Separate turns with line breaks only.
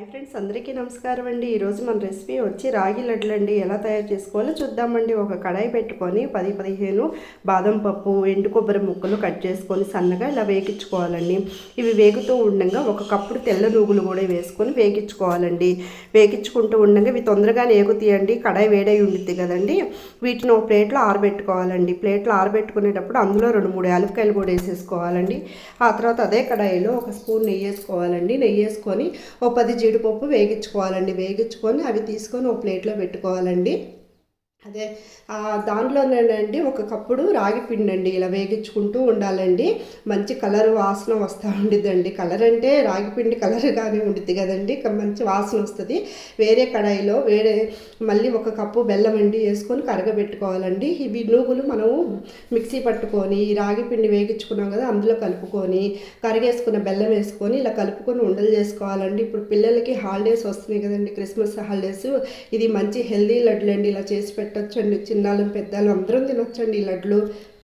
Hi friends అందరికీ నమస్కారం అండి. ఈరోజు మన రెసిపీ వచ్చి రాగి లడ్లు అండి ఎలా తయారు చేసుకోవాలో చూద్దామండి. ఒక కడాయి పెట్టుకొని పది పదిహేను బాదం పప్పు ఎండు కొబ్బరి ముక్కలు కట్ చేసుకొని సన్నగా ఇలా వేగించుకోవాలండి. ఇవి వేగుతూ ఉండగా ఒక కప్పుడు తెల్ల నూగులు కూడా వేసుకొని వేగించుకోవాలండి. వేగించుకుంటూ ఉండగా ఇవి తొందరగానే ఏగుతాయండి కడాయి వేడై ఉండుద్ది కదండి. వీటిని ఒక ప్లేట్లో ఆరబెట్టుకోవాలండి. ప్లేట్లో ఆరబెట్టుకునేటప్పుడు అందులో రెండు మూడు యాలక్కాయలు కూడా వేసేసుకోవాలండి. ఆ తర్వాత అదే కడాయిలో ఒక స్పూన్ నెయ్యి వేసుకోవాలండి. నెయ్యి వేసుకొని ఒక పది జీడిపప్పు వేగించుకోవాలండి. వేగించుకొని అవి తీసుకొని ఒక ప్లేట్లో పెట్టుకోవాలండి. అదే దాంట్లోనేనండి ఒక కప్పుడు రాగి పిండి అండి ఇలా వేగించుకుంటూ ఉండాలండి. మంచి కలర్ వాసన వస్తూ ఉండిద్దండి. కలర్ అంటే రాగి పిండి కలర్గానే ఉండిద్ది కదండి. మంచి వాసన వస్తుంది. వేరే కడాయిలో వేరే మళ్ళీ ఒక కప్పు బెల్లం అండి వేసుకొని కరగబెట్టుకోవాలండి. ఇవి నూగులు మనము మిక్సీ పట్టుకొని ఈ రాగి పిండి వేగించుకున్నాం కదా అందులో కలుపుకొని కరిగేసుకున్న బెల్లం వేసుకొని ఇలా కలుపుకొని ఉండలు చేసుకోవాలండి. ఇప్పుడు పిల్లలకి హాలిడేస్ వస్తున్నాయి కదండి క్రిస్మస్ హాలిడేస్. ఇది మంచి హెల్దీ లడ్లు అండి ఇలా చేసి పెట్టొచ్చండి. చిన్నాళ్ళు పెద్దలు అందరం తినొచ్చండి ఈ లడ్లు.